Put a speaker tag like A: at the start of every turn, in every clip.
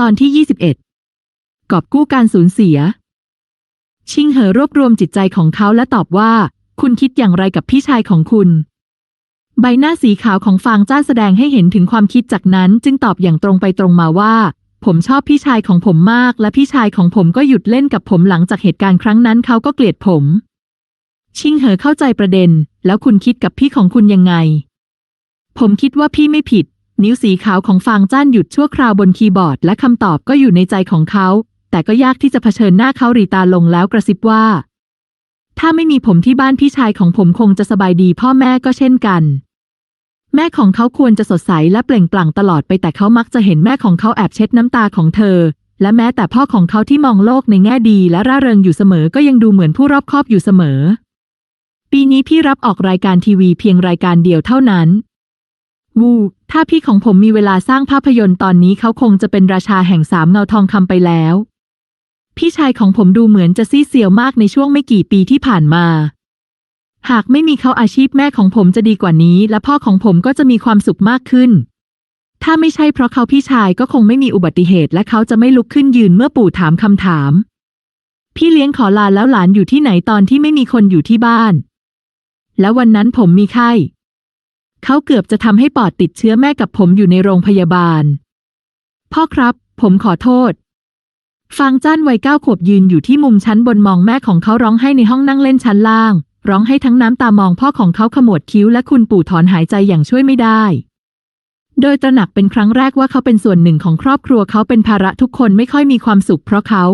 A: ตอนที่ 21 กอบกู้การสูญเสีย ชิงเหอรวบรวมจิตใจของเขาและตอบว่า คุณคิดอย่างไรกับพี่ชายของคุณ ใบหน้าสีขาวของฟางจ้าแสดงให้เห็นถึงความคิดจากนั้นจึงตอบอย่างตรงไปตรงมาว่า ผมชอบพี่ชายของผมมาก และพี่ชายของผมก็หยุดเล่นกับผมหลังจากเหตุการณ์ครั้งนั้นเขาก็เกลียดผม ชิงเหอเข้าใจประเด็น แล้วคุณคิดกับพี่ของคุณยังไง ผมคิดว่าพี่ไม่ผิด นิ้วสีขาวของฟางจ้านหยุดชั่วคราวบนคีย์บอร์ด และคำตอบก็อยู่ในใจของเขา แต่ก็ยากที่จะเผชิญหน้าเขาหรีตาลงแล้วกระซิบว่า ถ้าไม่มีผมที่บ้านพี่ชายของผมคงจะสบายดีพ่อแม่ก็เช่นกัน แม่ของเขาควรจะสดใสและเปล่งปลั่งตลอดไปแต่เขามักจะเห็นแม่ของเขาแอบเช็ดน้ำตาของเธอ และแม้แต่พ่อของเขาที่มองโลกในแง่ดีและร่าเริงอยู่เสมอก็ยังดูเหมือนผู้รอบคอบอยู่เสมอ ปีนี้พี่รับออกรายการทีวีเพียงรายการเดียวเท่านั้น วู ถ้าพี่ของผมมีเวลาสร้างภาพยนตร์ตอนนี้เขาคงจะเป็นราชาแห่งสามเงาทองคำไปแล้ว พี่ชายของผมดูเหมือนจะซีเซียวมากในช่วงไม่กี่ปีที่ผ่านมา หากไม่มีเขาอาชีพแม่ของผมจะดีกว่านี้ และพ่อของผมก็จะมีความสุขมากขึ้น ถ้าไม่ใช่เพราะเขาพี่ชายก็คงไม่มีอุบัติเหตุ และเขาจะไม่ลุกขึ้นยืนเมื่อปู่ถามคำถาม พี่เลี้ยงขอลาแล้วหลานอยู่ที่ไหนตอนที่ไม่มีคนอยู่ที่บ้าน แล้ววันนั้นผมมีไข้ เขาเกือบจะทำให้ปอดติดเชื้อแม่กับผมอยู่ในโรงพยาบาล พ่อครับ ผมขอโทษ ฟางจ้านวัยเก้าขวบยืนอยู่ที่มุมชั้นบนมองแม่ของเขาร้องไห้ในห้องนั่งเล่นชั้นล่าง ร้องให้ทั้งน้ำตามองพ่อของเขาขมวดคิ้วและคุณปู่ถอนหายใจอย่างช่วยไม่ได้ โดยตระหนักเป็นครั้งแรกว่าเขาเป็นส่วนหนึ่งของครอบครัวเขาเป็นภาระทุกคนไม่ค่อยมีความสุขเพราะเขา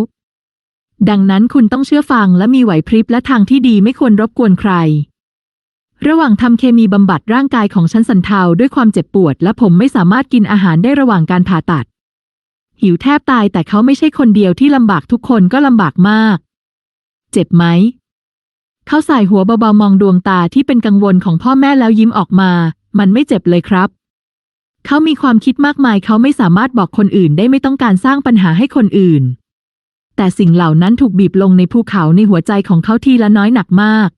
A: ดังนั้นคุณต้องเชื่อฟังและมีไหวพริบและทางที่ดีไม่ควรรบกวนใคร ระหว่างทำเคมีบำบัดร่างกายของฉันสันเทาด้วยความเจ็บปวด และผมไม่สามารถกินอาหารได้ระหว่างการผ่าตัด หิวแทบตายแต่เขาไม่ใช่คนเดียวที่ลำบากทุกคนก็ลำบากมาก เจ็บไหม เขาสายหัวเบาๆมองดวงตาที่เป็นกังวลของพ่อแม่แล้วยิ้มออกมา มันไม่เจ็บเลยครับ เขามีความคิดมากมายเขาไม่สามารถบอกคนอื่นได้ไม่ต้องการสร้างปัญหาให้คนอื่น แต่สิ่งเหล่านั้นถูกบีบลงในภูเขาในหัวใจของเขาทีละน้อยหนักมาก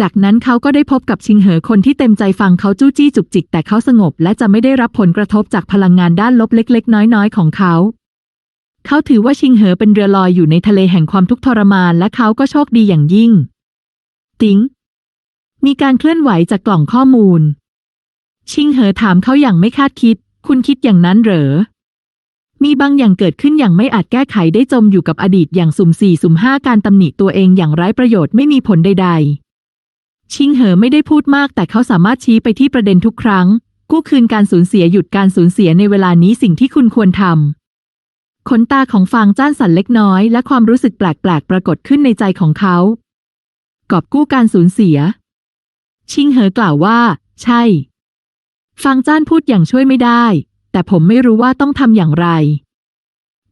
A: จากนั้นเขาก็ได้พบกับชิงเหอคนที่เต็มใจฟังเขาจู้จี้จุกจิก แต่เขาสงบ และจะไม่ได้รับผลกระทบจากพลังงานด้านลบเล็ก ๆ น้อย ๆ ของเขา เขาถือว่าชิงเหอเป็นเรือลอยอยู่ในทะเลแห่งความทุกข์ทรมาน และเขาก็โชคดีอย่างยิ่ง ติงมีการเคลื่อนไหวจากกล่องข้อมูล ชิงเหอถามเขาอย่างไม่คาดคิด คุณคิดอย่างนั้นเหรอ มีบางอย่างเกิดขึ้นอย่างไม่อาจแก้ไขได้จมอยู่กับอดีตอย่างสุ่มสี่สุ่มห้าการตำหนิตัวเองอย่างไร้ประโยชน์ไม่มีผลใด ๆ ชิงเหอไม่ได้พูดมาก แต่เขาสามารถชี้ไปที่ประเด็นทุกครั้ง กู้คืนการสูญเสียหยุดการสูญเสียในเวลานี้สิ่งที่คุณควรทำขนตาของฟางจ้านสั่นเล็กน้อย และความรู้สึกแปลกๆ ปรากฏขึ้นในใจของเขา กอบกู้การสูญเสีย ชิงเหอกล่าวว่า ใช่ ฟางจ้านพูดอย่างช่วยไม่ได้ แต่ผมไม่รู้ว่าต้องทำอย่างไร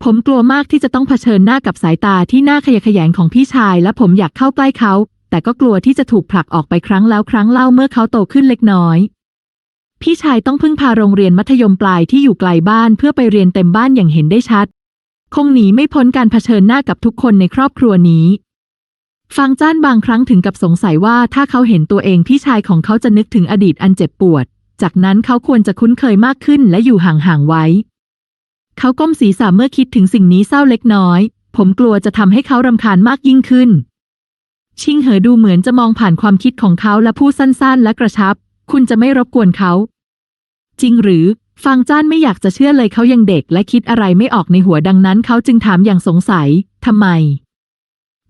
A: ผมกลัวมากที่จะต้องเผชิญหน้ากับสายตาที่น่าขยะแขยงของพี่ชาย และผมอยากเข้าใกล้เขา แต่ก็กลัวที่จะถูกผลักออกไปครั้งแล้วครั้งเล่าเมื่อเขาโตขึ้นเล็กน้อย พี่ชายต้องพึ่งพาโรงเรียนมัธยมปลายที่อยู่ไกลบ้านเพื่อไปเรียนเต็มบ้านอย่างเห็นได้ชัด คงหนีไม่พ้นการเผชิญหน้ากับทุกคนในครอบครัวนี้ ฟังจ้านบางครั้งถึงกับสงสัยว่าถ้าเขาเห็นตัวเองพี่ชายของเขาจะนึกถึงอดีตอันเจ็บปวด จากนั้นเขาควรจะคุ้นเคยมากขึ้นและอยู่ห่างๆไว้ เขาก้มศีรษะเมื่อคิดถึงสิ่งนี้เศร้าเล็กน้อย ผมกลัวจะทำให้เขารำคาญมากยิ่งขึ้น ชิงเหอดูเหมือนจะมองผ่านความคิดของเขาและพูดสั้นๆ และกระชับ คุณจะไม่รบกวนเขา จริงหรือฟังจ้านไม่อยากจะเชื่อเลยเขายังเด็กและคิดอะไรไม่ออกในหัวดังนั้น เขาจึงถามอย่างสงสัย ทำไม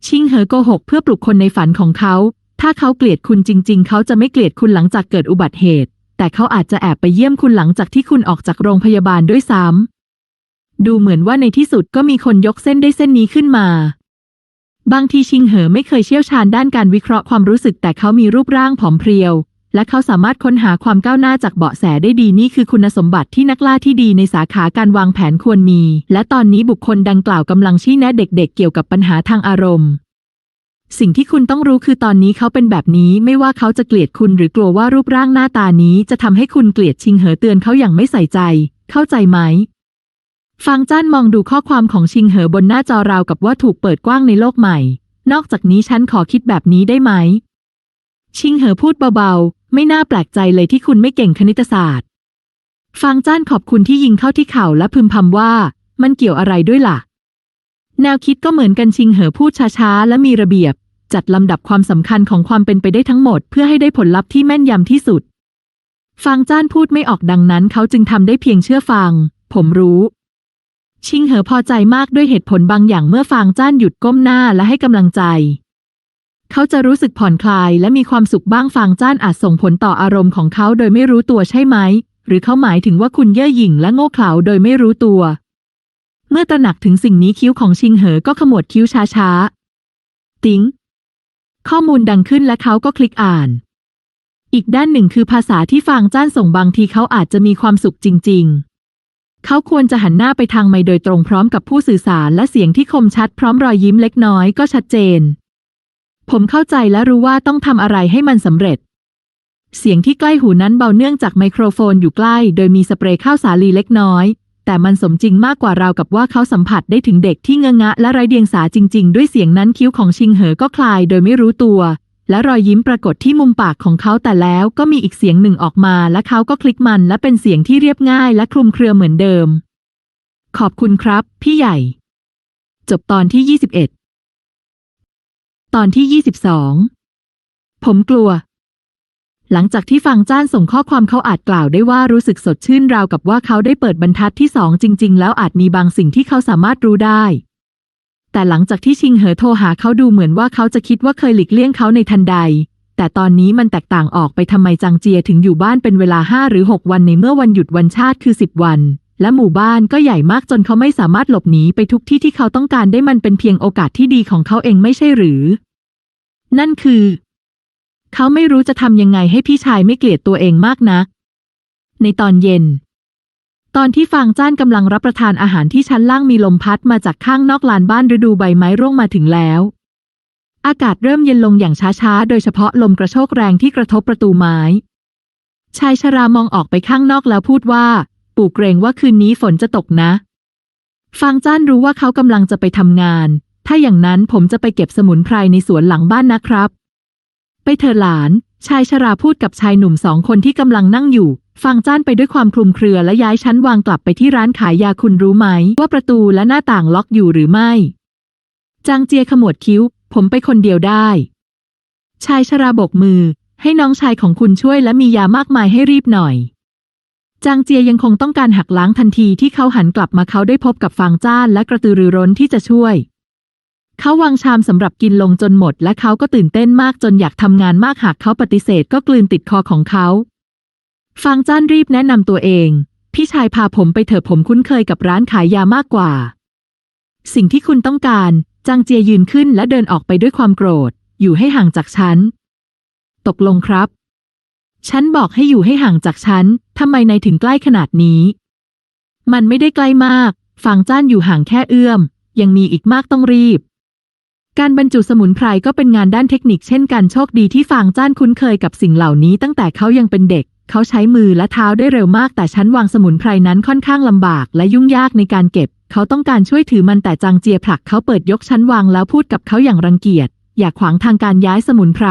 A: ชิงเหอโกหกเพื่อปลุกคนในฝันของเขา ถ้าเขาเกลียดคุณจริง ๆ เขาจะไม่เกลียดคุณหลังจากเกิดอุบัติเหตุ แต่เขาอาจจะแอบไปเยี่ยมคุณหลังจากที่คุณออกจากโรงพยาบาลด้วยซ้ำดูเหมือนว่าในที่สุดก็มีคนยกเส้นได้เส้นนี้ขึ้นมา บางทีชิงเหอไม่เคยเชี่ยวชาญด้านการวิเคราะห์ความรู้สึกแต่เขามีรูปร่างผอมเพรียว และเขาสามารถค้นหาความก้าวหน้าจากเบาะแสได้ดีนี่คือคุณสมบัติที่นักล่าที่ดีในสาขาการวางแผนควรมี และตอนนี้บุคคลดังกล่าวกำลังชี้แนะเด็กๆ เกี่ยวกับปัญหาทางอารมณ์สิ่งที่คุณต้องรู้คือตอนนี้เขาเป็นแบบนี้ไม่ว่าเขาจะเกลียดคุณหรือกลัวว่ารูปร่างหน้าตานี้จะทำให้คุณเกลียดชิงเหอเตือนเขาอย่างไม่ใส่ใจ เข้าใจไหม ฟางจ้านมองดูข้อความของชิงเหอบนหน้าจอราวกับว่าถูกเปิดกว้างในโลกใหม่ นอกจากนี้ฉันขอคิดแบบนี้ได้ไหม ชิงเหอพูดเบาๆ ไม่น่าแปลกใจเลยที่คุณไม่เก่งคณิตศาสตร์ ฟางจ้านขอบคุณที่ยิงเข้าที่เข่าและพึมพำว่า มันเกี่ยวอะไรด้วยล่ะ แนวคิดก็เหมือนกันชิงเหอพูดช้าๆ และมีระเบียบ จัดลำดับความสำคัญของความเป็นไปได้ทั้งหมด เพื่อให้ได้ผลลัพธ์ที่แม่นยำที่สุดฟังจ้านพูดไม่ออกดังนั้น เขาจึงทำได้เพียงเชื่อฟัง ผมรู้ ชิงเหอพอใจมากด้วยเหตุผลบางอย่างเมื่อฟางจ้านหยุดก้มหน้าและให้กำลังใจ เขาจะรู้สึกผ่อนคลายและมีความสุขบ้างฟางจ้านอาจส่งผลต่ออารมณ์ของเขาโดยไม่รู้ตัวใช่ไหม หรือเขาหมายถึงว่าคุณเย่อหยิ่งและโง่เขลาโดยไม่รู้ตัว เมื่อตระหนักถึงสิ่งนี้คิ้วของชิงเหอก็ขมวดคิ้วช้าๆติ๊งข้อมูลดังขึ้นและเขาก็คลิกอ่าน อีกด้านหนึ่งคือภาษาที่ฟางจ้านส่งบางทีเขาอาจจะมีความสุขจริง ๆ เขาควรจะหันหน้าไปทางไมค์โดยตรงพร้อมกับผู้สื่อสารและเสียงที่คมชัดพร้อมรอยยิ้มเล็กน้อยก็ชัดเจน ผมเข้าใจและรู้ว่าต้องทำอะไรให้มันสำเร็จ เสียงที่ใกล้หูนั้นเบาเนื่องจากไมโครโฟนอยู่ใกล้ โดยมีสเปรย์ข้าวสาลีเล็กน้อย แต่มันสมจริงมากกว่าราวกับว่าเขาสัมผัสได้ถึงเด็กที่เงอะงะและไร้เดียงสาจริง ๆ ด้วยเสียงนั้นคิ้วของชิงเหอก็คลาย โดยไม่รู้ตัว และรอยยิ้มปรากฏที่มุมปากของเขาแต่แล้วก็มีอีกเสียงหนึ่งออกมาและเขาก็คลิกมันและเป็นเสียงที่เรียบง่ายและคลุมเครือเหมือนเดิม ขอบคุณครับ พี่ใหญ่ จบตอนที่ 21 ตอนที่ 22 ผมกลัว หลังจากที่ฟังจ้านส่งข้อความเขาอาจกล่าวได้ว่ารู้สึกสดชื่นราวกับว่าเขาได้เปิดบรรทัดที่สองจริง ๆ แล้วอาจมีบางสิ่งที่เขาสามารถรู้ได้ แต่หลังจากที่ชิงเหอโทรหาเขาดูเหมือนว่าเขาจะคิดว่าเคยหลีกเลี่ยงเขาในทันใด แต่ตอนนี้มันแตกต่างออกไปทำไมจางเจียถึงอยู่บ้านเป็นเวลาห้าหรือหกวันในเมื่อวันหยุดวันชาติคือสิบวัน และหมู่บ้านก็ใหญ่มากจนเขาไม่สามารถหลบหนีไปทุกที่ที่เขาต้องการได้มันเป็นเพียงโอกาสที่ดีของเขาเองไม่ใช่หรือ นั่นคือ เขาไม่รู้จะทำยังไงให้พี่ชายไม่เกลียดตัวเองมากนักในตอนเย็น ตอนที่ฟางจ้านกำลังรับประทานอาหารที่ชั้นล่างมีลมพัดมาจากข้างนอกลานบ้านฤดูใบไม้ร่วงมาถึงแล้ว อากาศเริ่มเย็นลงอย่างช้าๆ โดยเฉพาะลมกระโชกแรงที่กระทบประตูไม้ ชายชรามองออกไปข้างนอกแล้วพูดว่า ปู่เกรงว่าคืนนี้ฝนจะตกนะ ฟางจ้านรู้ว่าเขากำลังจะไปทำงาน ถ้าอย่างนั้นผมจะไปเก็บสมุนไพรในสวนหลังบ้านนะครับ ไปเถอะหลาน ชายชราพูดกับชายหนุ่มสองคนที่กำลังนั่งอยู่ ฟังจ้านไปด้วยความคลุมเครือและย้ายชั้นวางกลับไปที่ร้านขายยาคุณรู้ไหม ว่าประตูและหน้าต่างล็อกอยู่หรือไม่ จางเจียขมวดคิ้ว ผมไปคนเดียวได้ ชายชราโบกมือ ให้น้องชายของคุณช่วยและมียามากมายให้รีบหน่อย จางเจียยังคงต้องการหักล้างทันทีที่เขาหันกลับมาเขาได้พบกับฟางจ้านและกระตือรือร้นที่จะช่วยเขาวางชามสำหรับกินลงจนหมดและเขาก็ตื่นเต้นมากจนอยากทำงานมากหากเขาปฏิเสธก็กลืนติดคอของเขา ฟางจ้านรีบแนะนำตัวเอง พี่ชายพาผมไปเถอะผมคุ้นเคยกับร้านขายยามากกว่า สิ่งที่คุณต้องการ จางเจียยืนขึ้นและเดินออกไปด้วยความโกรธ อยู่ให้ห่างจากฉัน ตกลงครับ ฉันบอกให้อยู่ให้ห่างจากฉัน ทำไมนายถึงใกล้ขนาดนี้ มันไม่ได้ใกล้มาก ฟางจ้านอยู่ห่างแค่เอื้อม ยังมีอีกมากต้องรีบการบรรจุสมุนไพรก็เป็นงานด้านเทคนิคเช่นกันโชคดีที่ฟางจ้านคุ้นเคยกับสิ่งเหล่านี้ตั้งแต่เขายังเป็นเด็ก เขาใช้มือและเท้าได้เร็วมากแต่ชั้นวางสมุนไพรนั้นค่อนข้างลำบากและยุ่งยากในการเก็บ เขาต้องการช่วยถือมันแต่จางเจียผลักเขาเปิดยกชั้นวางแล้วพูดกับเขาอย่างรังเกียจ อย่าขวางทางการย้ายสมุนไพร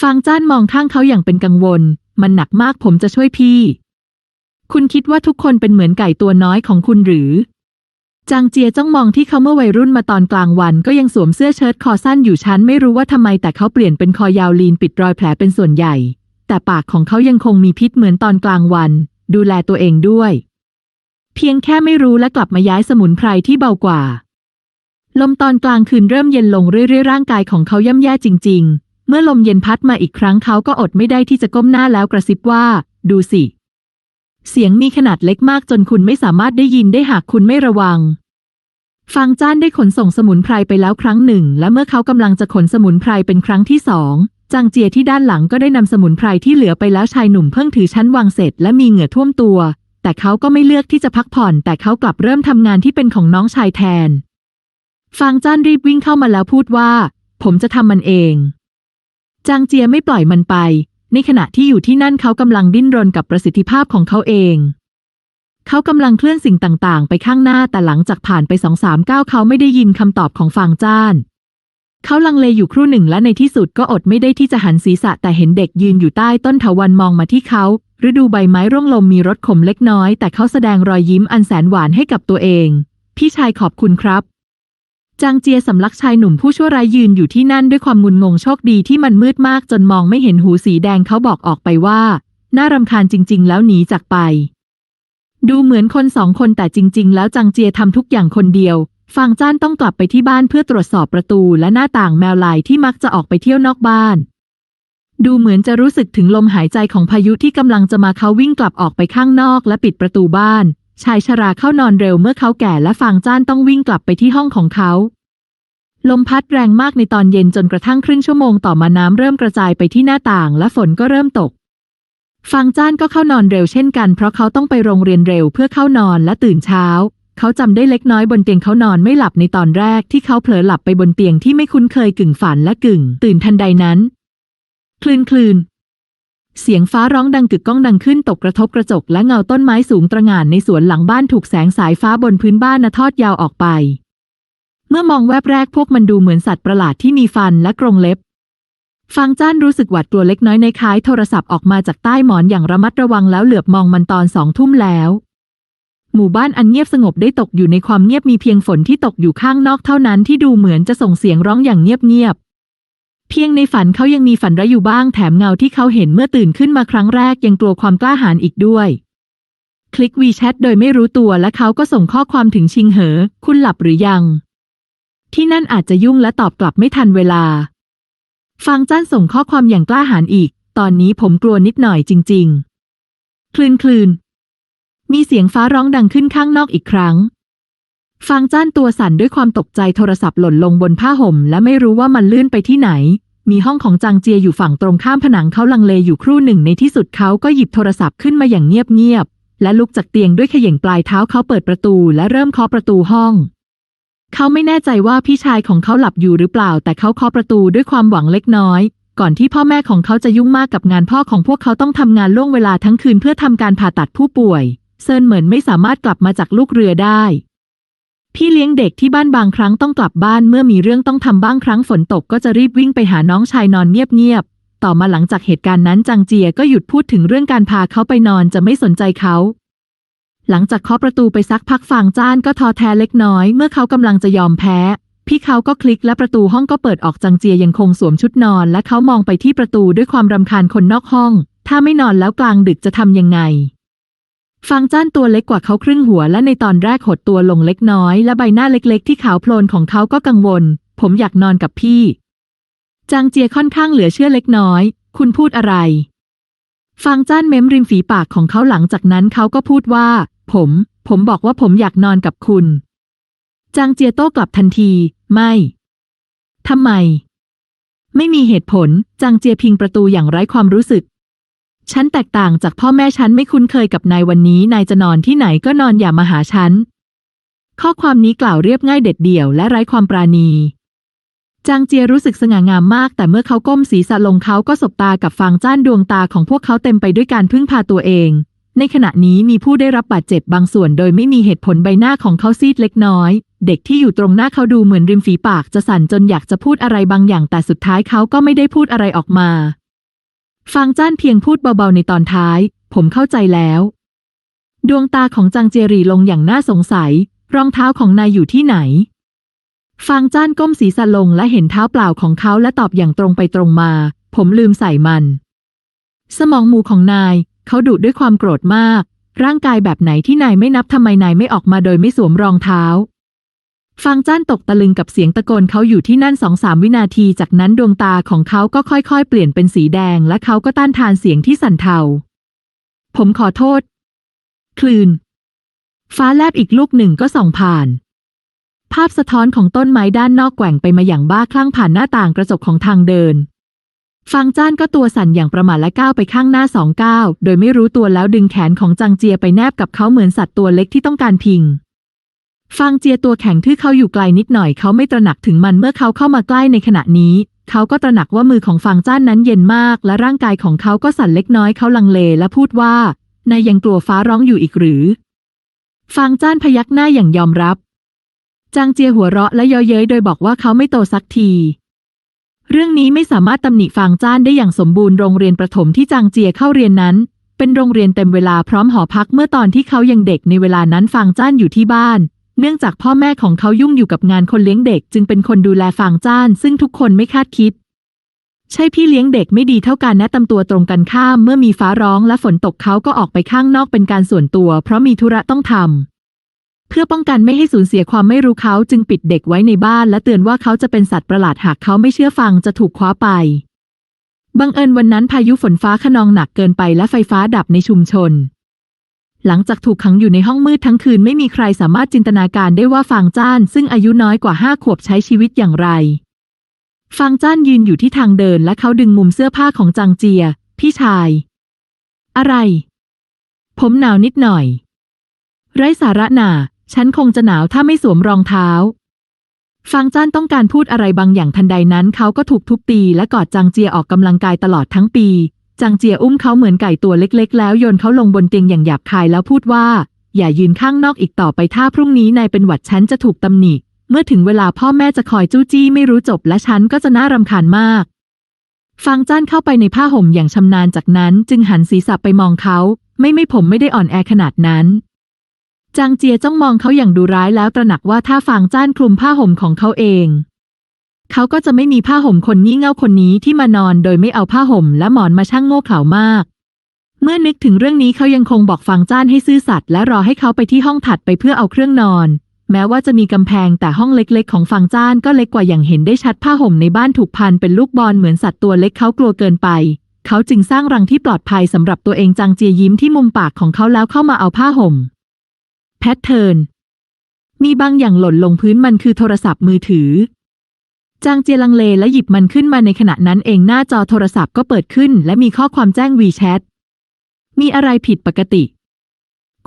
A: ฟางจ้านมองข้างเขาอย่างเป็นกังวล มันหนักมากผมจะช่วยพี่ คุณคิดว่าทุกคนเป็นเหมือนไก่ตัวน้อยของคุณหรือ จางเจียจ้องมองที่เขาเมื่อวัยรุ่นมาตอนกลางวัน ก็ยังสวมเสื้อเชิ้ตคอสั้นอยู่ชั้นไม่รู้ว่าทำไมแต่เขาเปลี่ยนเป็นคอยาวลีนปิดรอยแผลเป็นส่วนใหญ่ แต่ปากของเขายังคงมีพิษเหมือนตอนกลางวัน ดูแลตัวเองด้วย เพียงแค่ไม่รู้และกลับมาย้ายสมุนไพรที่เบากว่า ลมตอนกลางคืนเริ่มเย็นลงเรื่อยๆร่างกายของเขาย่ำแย่จริง ๆ เมื่อลมเย็นพัดมาอีกครั้งเขาก็อดไม่ได้ที่จะก้มหน้าแล้วกระซิบว่า ดูสิ เสียงมีขนาดเล็กมากจนคุณไม่สามารถได้ยินได้หากคุณไม่ระวังฟางจ้านได้ขนส่งสมุนไพรไปแล้วครั้งหนึ่ง และเมื่อเขากำลังจะขนสมุนไพรเป็นครั้งที่สอง จางเจียที่ด้านหลังก็ได้นำสมุนไพรที่เหลือไปแล้วชายหนุ่มเพิ่งถือชั้นวางเสร็จและมีเหงื่อท่วมตัว แต่เขาก็ไม่เลือกที่จะพักผ่อน แต่เขากลับเริ่มทำงานที่เป็นของน้องชายแทน ฟางจ้านรีบวิ่งเข้ามาแล้วพูดว่า ผมจะทำมันเอง จางเจียไม่ปล่อยมันไป ในขณะที่อยู่ที่นั่นเขากำลังดิ้นรนกับประสิทธิภาพของเขาเอง เขากำลังเคลื่อนสิ่งต่างๆ ไปข้างหน้าแต่หลังจากผ่านไปสองสามก้าวเขาไม่ได้ยินคำตอบของฟางจ้าน เขาลังเลอยู่ครู่หนึ่งและในที่สุดก็อดไม่ได้ที่จะหันศีรษะแต่เห็นเด็กยืนอยู่ใต้ต้นเถาวันมองมาที่เขาฤดูใบไม้ร่วงลมมีรสขมเล็กน้อย แต่เขาแสดงรอยยิ้มอันแสนหวานให้กับตัวเอง พี่ชายขอบคุณครับ จางเจียสำลักชายหนุ่มผู้ชั่วร้ายยืนอยู่ที่นั่นด้วยความงุนงงโชคดีที่มันมืดมากจนมองไม่เห็นหูสีแดงเขาบอกออกไปว่า น่ารำคาญจริง ๆ แล้วหนีจากไป ดูเหมือนคนสองคนแต่จริง ๆ แล้วจางเจียทำทุกอย่างคนเดียว ฟางจ้านต้องกลับไปที่บ้านเพื่อตรวจสอบประตูและหน้าต่างแมวลายที่มักจะออกไปเที่ยวนอกบ้าน ดูเหมือนจะรู้สึกถึงลมหายใจของพายุที่กำลังจะมาเขาวิ่งกลับออกไปข้างนอกและปิดประตูบ้าน ชายชราเข้านอนเร็วเมื่อเขาแก่และฟางจ้านต้องวิ่งกลับไปที่ห้องของเขาลมพัดแรงมากในตอนเย็นจนกระทั่งครึ่งชั่วโมงต่อมาน้ำเริ่มกระจายไปที่หน้าต่างและฝนก็เริ่มตก ฟางจ้านก็เข้านอนเร็วเช่นกันเพราะเขาต้องไปโรงเรียนเร็วเพื่อเข้านอนและตื่นเช้า เขาจำได้เล็กน้อยบนเตียงเขานอนไม่หลับในตอนแรกที่เขาเผลอหลับไปบนเตียงที่ไม่คุ้นเคยกึ่งฝันและกึ่ง ตื่นทันใดนั้น คลืนคลืนเสียงฟ้าร้องดังกึกก้องดังขึ้นตกกระทบกระจกและเงาต้นไม้สูงตระหง่านในสวนหลังบ้านถูกแสงสายฟ้าบนพื้นบ้านนะทอดยาวออกไป เมื่อมองแวบแรกพวกมันดูเหมือนสัตว์ประหลาดที่มีฟันและกรงเล็บ ฟังจ้านรู้สึกหวาดกลัวเล็กน้อยในคล้ายโทรศัพท์ออกมาจากใต้หมอนอย่างระมัดระวังแล้วเหลือบมองมันตอนสองทุ่มแล้ว หมู่บ้านอันเงียบสงบได้ตกอยู่ในความเงียบมีเพียงฝนที่ตกอยู่ข้างนอกเท่านั้นที่ดูเหมือนจะส่งเสียงร้องอย่างเงียบๆ เพียงในฝันเขายังมีฝันร้ายอยู่บ้างแถมเงาที่เขาเห็นเมื่อตื่นขึ้นมาครั้งแรกยังกลัวความกล้าหาญอีกด้วย คลิกวีแชทโดยไม่รู้ตัวและเขาก็ส่งข้อความถึงชิงเหอ คุณหลับหรือยัง ที่นั่นอาจจะยุ่งและตอบกลับไม่ทันเวลา ฟังจ้านส่งข้อความอย่างกล้าหาญอีก ตอนนี้ผมกลัวนิดหน่อยจริง ๆ คลืนคลืน มีเสียงฟ้าร้องดังขึ้นข้างนอกอีกครั้ง ฟางจ้านตัวสั่นด้วยความตกใจโทรศัพท์หล่นลงบนผ้าห่ม และไม่รู้ว่ามันลื่นไปที่ไหน มีห้องของจางเจียอยู่ฝั่งตรงข้ามผนังเขาลังเลอยู่ครู่หนึ่งในที่สุดเขาก็หยิบโทรศัพท์ขึ้นมาอย่างเงียบๆและลุกจากเตียงด้วยเขย่งปลายเท้าเขาเปิดประตูและเริ่มเคาะประตูห้องเขาไม่แน่ใจว่าพี่ชายของเขาหลับอยู่หรือเปล่า แต่เขาเคาะประตูด้วยความหวังเล็กน้อย ก่อนที่พ่อแม่ของเขาจะยุ่งมากกับงานพ่อของพวกเขาต้องทำงานล่วงเวลาทั้งคืนเพื่อทำการผ่าตัดผู้ป่วย เซินเหมือนไม่สามารถกลับมาจากลูกเรือได้ พี่เลี้ยงเด็กที่บ้านบางครั้งต้องกลับบ้านเมื่อมีเรื่องต้องทำบ้างครั้งฝนตกก็จะรีบวิ่งไปหาน้องชายนอนเงียบๆ ต่อมาหลังจากเหตุการณ์นั้นจางเจียก็หยุดพูดถึงเรื่องการพาเขาไปนอนจะไม่สนใจเขาหลังจากเคาะประตูไปสักพักฟางจ้านก็ท้อแท้เล็กน้อยเมื่อเขากำลังจะยอมแพ้ พี่เขาก็คลิกและประตูห้องก็เปิดออกจางเจียยังคงสวมชุดนอน และเขามองไปที่ประตูด้วยความรำคาญคนนอกห้อง ถ้าไม่นอนแล้วกลางดึกจะทำยังไง ฟางจ้านตัวเล็กกว่าเขาครึ่งหัวและในตอนแรกหดตัวลงเล็กน้อยและใบหน้าเล็กๆ ที่ขาวโพลนของเขาก็กังวล ผมอยากนอนกับพี่ จางเจียค่อนข้างเหลือเชื่อเล็กน้อย คุณพูดอะไร ฟางจ้านเม้มริมฝีปากของเขาหลังจากนั้นเขาก็พูดว่า ผม ผมบอกว่าผมอยากนอนกับคุณ จางเจียโต้กลับทันที ไม่ทำไม ไม่มีเหตุผล จางเจียพิงประตูอย่างไร้ความรู้สึก ฉันแตกต่างจากพ่อแม่ฉันไม่คุ้นเคยกับนายวันนี้นายจะนอนที่ไหนก็นอนอย่ามาหาฉัน ข้อความนี้กล่าวเรียบง่ายเด็ดเดี่ยวและไร้ความปราณี จางเจียรู้สึกสง่างามมาก แต่เมื่อเขาก้มศีรษะลงเขาก็สบตากับฟางจ้านดวงตาของพวกเขาเต็มไปด้วยการพึ่งพาตัวเอง ในขณะนี้มีผู้ได้รับบาดเจ็บบางส่วนโดยไม่มีเหตุผลใบหน้าของเขาซีดเล็กน้อย เด็กที่อยู่ตรงหน้าเขาดูเหมือนริมฝีปากจะสั่นจนอยากจะพูดอะไรบางอย่างแต่สุดท้ายเขาก็ไม่ได้พูดอะไรออกมา ฟางจ้านเพียงพูดเบาๆในตอนท้าย ผมเข้าใจแล้ว ดวงตาของจางเจยรีลงอย่างน่าสงสัย รองเท้าของนายอยู่ที่ไหน ฟางจ้านก้มศีรษะลงและเห็นเท้าเปล่าของเขาและตอบอย่างตรงไปตรงมา ผมลืมใส่มัน สมองหมูของนาย เขาดุด้วยความโกรธมาก ร่างกายแบบไหนที่นายไม่นับทำไมนายไม่ออกมาโดยไม่สวมรองเท้า ฟางจ้านตกตะลึงกับเสียงตะโกนเขาอยู่ที่นั่นสองสามวินาที จากนั้นดวงตาของเขาก็ค่อยๆ เปลี่ยนเป็นสีแดง และเขาก็ต้านทานเสียงที่สั่นเทา ผมขอโทษ คลืนฟ้าแลบอีกลูกหนึ่งก็ส่องผ่าน ภาพสะท้อนของต้นไม้ด้านนอกแกว่งไปมาอย่างบ้าคลั่งผ่านหน้าต่างกระจกของทางเดินฟางจ้านก็ตัวสั่นอย่างประมาทและก้าวไปข้างหน้าสองก้าวโดยไม่รู้ตัวแล้วดึงแขนของจางเจียไปแนบกับเขาเหมือนสัตว์ตัวเล็กที่ต้องการพิง ฟางเจียตัวแข็งทื่อเขาอยู่ไกลนิดหน่อยเขาไม่ตระหนักถึงมันเมื่อเขาเข้ามาใกล้ในขณะนี้ เขาก็ตระหนักว่ามือของฟางจ้านนั้นเย็นมาก และร่างกายของเขาก็สั่นเล็กน้อยเขาลังเลและพูดว่านายยังกลัวฟ้าร้องอยู่อีกหรือ ฟางจ้านพยักหน้าอย่างยอมรับ จางเจียหัวเราะและเย้อเย้ยโดยบอกว่าเขาไม่โตสักที เรื่องนี้ไม่สามารถตำหนิฟางจ้านได้อย่างสมบูรณ์โรงเรียนประถมที่จางเจียเข้าเรียนนั้น เป็นโรงเรียนเต็มเวลาพร้อมหอพักเมื่อตอนที่เขายังเด็กในเวลานั้นฟางจ้านอยู่ที่บ้าน เนื่องจากพ่อแม่ของเขายุ่งอยู่กับงานคนเลี้ยงเด็กจึงเป็นคนดูแลฟางจ้าน ซึ่งทุกคนไม่คาดคิด ใช่พี่เลี้ยงเด็กไม่ดีเท่ากันแนะตำตัวตรงกันข้ามเมื่อมีฟ้าร้องและฝนตกเขาก็ออกไปข้างนอกเป็นการส่วนตัว เพราะมีธุระต้องทำเพื่อป้องกันไม่ให้สูญเสียความไม่รู้เขาจึงปิดเด็กไว้ในบ้าน และเตือนว่าเขาจะเป็นสัตว์ประหลาดหากเขาไม่เชื่อฟังจะถูกคว้าไปบังเอิญวันนั้นพายุฝนฟ้าขนองหนักเกินไปและไฟฟ้าดับในชุมชน หลังจากถูกขังอยู่ในห้องมืดทั้งคืนไม่มีใครสามารถจินตนาการได้ว่าฟางจ้าน ซึ่งอายุน้อยกว่าห้าขวบใช้ชีวิตอย่างไร ฟางจ้านยืนอยู่ที่ทางเดินและเขาดึงมุมเสื้อผ้าของจางเจีย พี่ชาย อะไร ผมหนาวนิดหน่อย ไร้สาระหนาฉันคงจะหนาวถ้าไม่สวมรองเท้า ฟางจ้านต้องการพูดอะไรบางอย่างทันใดนั้น เขาก็ถูกทุบตีและกอดจางเจียออกกำลังกายตลอดทั้งปี จางเจียอุ้มเขาเหมือนไก่ตัวเล็ก ๆ แล้วโยนเขาลงบนเตียงอย่างหยาบคายแล้วพูดว่า อย่ายืนข้างนอกอีกต่อไปถ้าพรุ่งนี้นายเป็นหวัดฉันจะถูกตำหนิ เมื่อถึงเวลาพ่อแม่จะคอยจู้จี้ไม่รู้จบและฉันก็จะน่ารำคาญมากฟางจ้านเข้าไปในผ้าห่มอย่างชำนาญจากนั้น จึงหันศีรษะไปมองเขา ไม่ไม่ผมไม่ได้อ่อนแอขนาดนั้น จางเจียจ้องมองเขาอย่างดูร้ายแล้วตระหนักว่าถ้าฟางจ้านคลุมผ้าห่มของเขาเอง เขาก็จะไม่มีผ้าห่มคนนี้เง่าคนนี้ที่มานอนโดยไม่เอาผ้าห่มและหมอนมาช่างโง่เขลามาก เมื่อนึกถึงเรื่องนี้เขายังคงบอกฟางจ้านให้ซื่อสัตย์และรอให้เขาไปที่ห้องถัดไปเพื่อเอาเครื่องนอน แม้ว่าจะมีกำแพงแต่ห้องเล็กๆ ของฟางจ้านก็เล็กกว่าอย่างเห็นได้ชัดผ้าห่มในบ้านถูกพันเป็นลูกบอลเหมือนสัตว์ตัวเล็กเขากลัวเกินไป เขาจึงสร้างรังที่ปลอดภัยสำหรับตัวเองจางเจียยิ้มที่มุมปากของเขาแล้วเข้ามาเอาผ้าห่ม แพทเทิร์นมีบางอย่างหล่นลงพื้นมันคือโทรศัพท์มือถือ จางเจียลังเลและหยิบมันขึ้นมาในขณะนั้นเองหน้าจอโทรศัพท์ก็เปิดขึ้น และมีข้อความแจ้งวีแชทมีอะไรผิดปกติ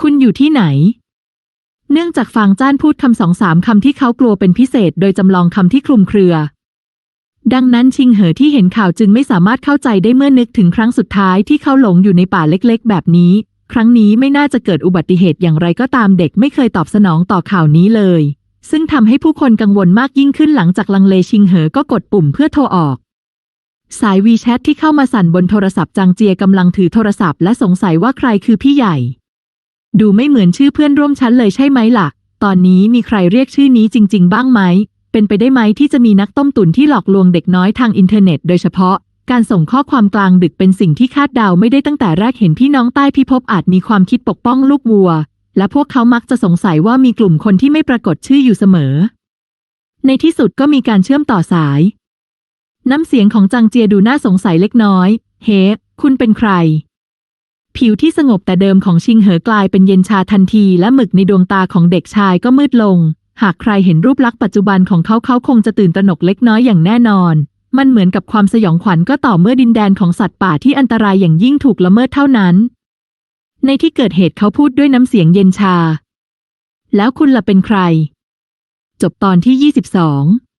A: คุณอยู่ที่ไหน เนื่องจากฟางจ้านพูดคำสองสามคำที่เขากลัวเป็นพิเศษ โดยจำลองคำที่คลุมเครือ ดังนั้นชิงเหอที่เห็นข่าวจึงไม่สามารถเข้าใจได้เมื่อนึกถึงครั้งสุดท้ายที่เขาหลงอยู่ในป่าเล็กๆ แบบนี้ ครั้งนี้ไม่น่าจะเกิดอุบัติเหตุอย่างไรก็ตามเด็กไม่เคยตอบสนองต่อข่าวนี้เลย ซึ่งทำให้ผู้คนกังวลมากยิ่งขึ้นหลังจากลังเลชิงเหอก็กดปุ่มเพื่อโทรออก สายวีแชทที่เข้ามาสั่นบนโทรศัพท์จางเจียกำลังถือโทรศัพท์และสงสัยว่าใครคือพี่ใหญ่ ดูไม่เหมือนชื่อเพื่อนร่วมชั้นเลยใช่ไหมล่ะ ตอนนี้มีใครเรียกชื่อนี้จริง ๆ บ้างไหม เป็นไปได้ไหมที่จะมีนักต้มตุ๋นที่หลอกลวงเด็กน้อยทางอินเทอร์เน็ต โดยเฉพาะการส่งข้อความกลางดึกเป็นสิ่งที่คาดเดาไม่ได้ตั้งแต่แรกเห็นพี่น้องใต้พิภพอาจมีความคิดปกป้องลูกวัว และพวกเขามักจะสงสัยว่ามีกลุ่มคนที่ไม่ปรากฏชื่ออยู่เสมอ ในที่สุดก็มีการเชื่อมต่อสาย น้ำเสียงของจางเจียดูน่าสงสัยเล็กน้อย เฮ้คุณเป็นใคร ผิวที่สงบแต่เดิมของชิงเหอกลายเป็นเย็นชาทันที และหมึกในดวงตาของเด็กชายก็มืดลง หากใครเห็นรูปลักษณ์ปัจจุบันของเขาเขาคงจะตื่นตระหนกเล็กน้อยอย่างแน่นอน มันเหมือนกับความสยองขวัญก็ต่อเมื่อดินแดนของสัตว์ป่าที่อันตรายอย่างยิ่งถูกละเมิดเท่านั้น ในที่เกิดเหตุเขาพูดด้วยน้ำเสียงเย็นชา แล้วคุณล่ะเป็นใคร จบตอนที่ 22